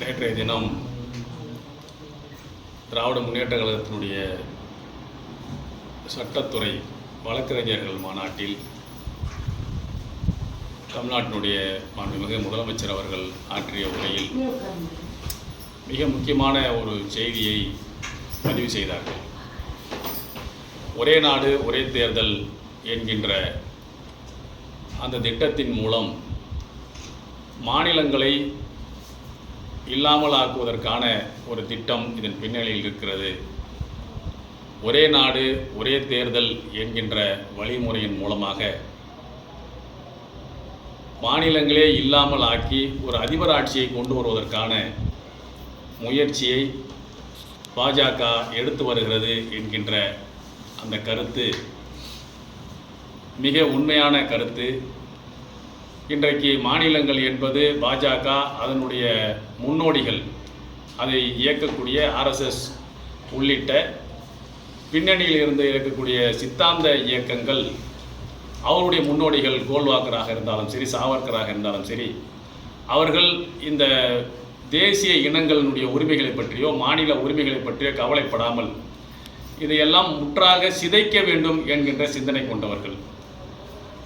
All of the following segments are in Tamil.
நேற்றைய தினம் திராவிட முன்னேற்ற கழகத்தினுடைய சட்டத்துறை வழக்கறிஞர்கள் மாநாட்டில் தமிழ்நாட்டினுடைய மாண்புமிகு முதலமைச்சர் அவர்கள் ஆற்றிய உரையில் மிக முக்கியமான ஒரு செய்தியை பதிவு செய்தார்கள். ஒரே நாடு ஒரே தேர்தல் என்கின்ற அந்த திட்டத்தின் மூலம் மாநிலங்களை இல்லாமல் ஆக்குவதற்கான ஒரு திட்டம் இதன் பின்னணியில் இருக்கிறது. ஒரே நாடு ஒரே தேர்தல் என்கின்ற வழிமுறையின் மூலமாக மாநிலங்களே இல்லாமல் ஆக்கி ஒரு அதிபர் ஆட்சியை கொண்டு வருவதற்கான முயற்சியை பாஜக எடுத்து வருகிறது என்கின்ற அந்த கருத்து மிக உண்மையான கருத்து. இன்றைக்கு மாநிலங்கள் என்பது பாஜக அதனுடைய முன்னோடிகள். அதை இயக்கக்கூடிய ஆர்எஸ்எஸ் உள்ளிட்ட பின்னணியில் இருந்து இருக்கக்கூடிய சித்தாந்த இயக்கங்கள் அவருடைய முன்னோடிகள் கோல்வாக்கராக இருந்தாலும் சரி சாவர்கராக இருந்தாலும் சரி அவர்கள் இந்த தேசிய இனங்களினுடைய உரிமைகளை பற்றியோ மாநில உரிமைகளை பற்றியோ கவலைப்படாமல் இதையெல்லாம் முற்றாக சிதைக்க வேண்டும் என்கின்ற சிந்தனை கொண்டவர்கள்.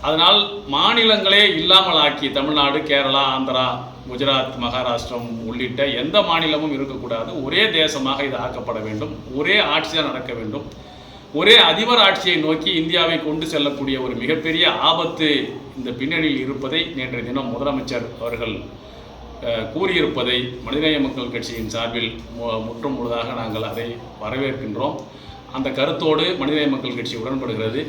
அதனால் மாநிலங்களே இல்லாமல் ஆக்கி தமிழ்நாடு கேரளா ஆந்திரா குஜராத் மகாராஷ்டிரம் உள்ளிட்ட எந்த மாநிலமும் இருக்கக்கூடாது. ஒரே தேசமாக இது ஆக்கப்பட வேண்டும். ஒரே ஆட்சியாக நடக்க வேண்டும். ஒரே அதிபர் ஆட்சியை நோக்கி இந்தியாவை கொண்டு செல்லக்கூடிய ஒரு மிகப்பெரிய ஆபத்து இந்த பின்னணியில் இருப்பதை நேற்றைய தினம் முதலமைச்சர் அவர்கள் கூறியிருப்பதை மனிதநேய மக்கள் கட்சியின் சார்பில் முற்றும் முழுதாக நாங்கள் அதை வரவேற்கின்றோம். அந்த கருத்தோடு மனிதநேய மக்கள் கட்சி உடன்படுகிறது.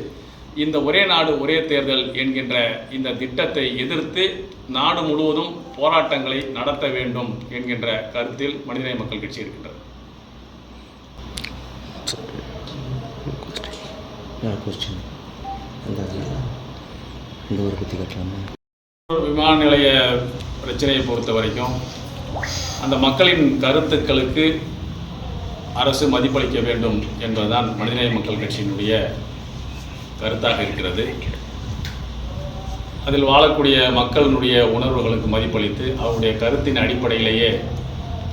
இந்த ஒரே நாடு ஒரே தேர்தல் என்கின்ற இந்த திட்டத்தை எதிர்த்து நாடு முழுவதும் போராட்டங்களை நடத்த வேண்டும் என்கின்ற கருத்தில் மனிதநேய மக்கள் கட்சி இருக்கின்றது. கட்டலாமா? விமான நிலைய பிரச்சனையை பொறுத்த வரைக்கும் அந்த மக்களின் கருத்துக்களுக்கு அரசு மதிப்பளிக்க வேண்டும் என்பதுதான் மனிதநேய மக்கள் கட்சியினுடைய கருத்தாக இருக்கிறது. அதில் வாழக்கூடிய மக்களினுடைய உணர்வுகளுக்கு மதிப்பளித்து அவருடைய கருத்தின் அடிப்படையிலேயே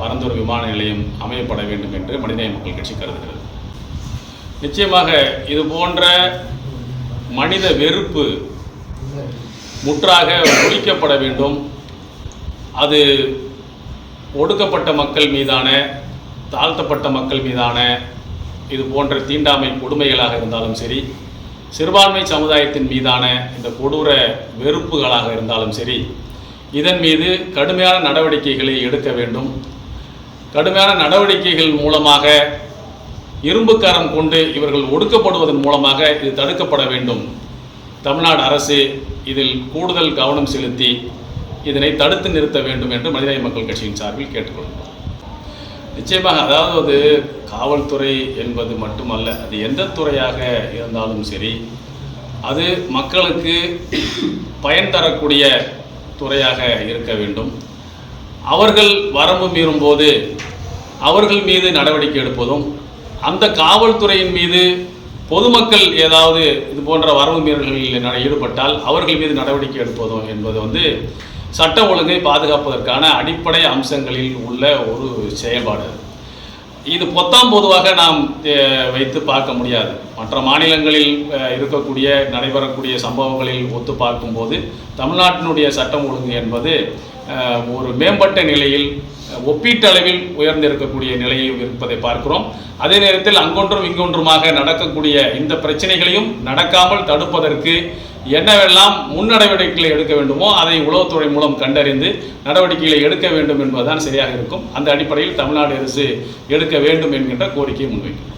பரந்தூர் விமான நிலையம் அமையப்பட வேண்டும் என்று மனிதநேய மக்கள் கட்சி கருதுகிறது. நிச்சயமாக இது போன்ற மனித வெறுப்பு முற்றாக ஒழிக்கப்பட வேண்டும். அது ஒடுக்கப்பட்ட மக்கள் மீதான தாழ்த்தப்பட்ட மக்கள் மீதான இது போன்ற தீண்டாமை கொடுமைகளாக இருந்தாலும் சரி சிறுபான்மை சமுதாயத்தின் மீதான இந்த கொடூர வெறுப்புகளாக இருந்தாலும் சரி இதன் மீது கடுமையான நடவடிக்கைகளை எடுக்க வேண்டும். கடுமையான நடவடிக்கைகள் மூலமாக இரும்புக்கரம் கொண்டு இவர்கள் ஒடுக்கப்படுவதன் மூலமாக இது தடுக்கப்பட வேண்டும். தமிழ்நாடு அரசு இதில் கூடுதல் கவனம் செலுத்தி இதனை தடுத்து நிறுத்த வேண்டும் என்று மனிதநேய மக்கள் கட்சியின் சார்பில் கேட்டுக்கொள்கிறோம். நிச்சயமாக அதாவது காவல்துறை என்பது மட்டுமல்ல அது எந்த துறையாக இருந்தாலும் சரி அது மக்களுக்கு பயன் தரக்கூடிய துறையாக இருக்க வேண்டும். அவர்கள் வரம்பு மீறும்போது அவர்கள் மீது நடவடிக்கை எடுப்பதும் அந்த காவல்துறையின் மீது பொதுமக்கள் ஏதாவது இது போன்ற வரம்பு மீறல்களில் ஈடுபட்டால் அவர்கள் மீது நடவடிக்கை எடுப்பதும் என்பது வந்து சட்ட ஒழுங்கை பாதுகாப்பதற்கான அடிப்படை அம்சங்களில் உள்ள ஒரு செயல்பாடு. இது பொத்தாம் பொதுவாக நாம் வைத்து பார்க்க முடியாது. மற்ற மாநிலங்களில் இருக்கக்கூடிய நடைபெறக்கூடிய சம்பவங்களில் ஒத்து பார்க்கும்போது தமிழ்நாட்டினுடைய சட்டம் ஒழுங்கு என்பது ஒரு மேம்பட்ட நிலையில் ஒப்பீட்டளவில் உயர்ந்திருக்கக்கூடிய நிலையில் இருப்பதை பார்க்கிறோம். அதே நேரத்தில் அங்கொன்றும் இங்கொன்றுமாக நடக்கக்கூடிய இந்த பிரச்சனைகளையும் நடக்காமல் தடுப்பதற்கு என்னவெல்லாம் முன் நடவடிக்கைகளை எடுக்க வேண்டுமோ அதை உளவுத்துறை மூலம் கண்டறிந்து நடவடிக்கைகளை எடுக்க வேண்டும் என்பதுதான் சரியாக இருக்கும். அந்த அடிப்படையில் தமிழ்நாடு அரசு எடுக்க வேண்டும் என்கின்ற கோரிக்கையை முன்வைக்கிறோம்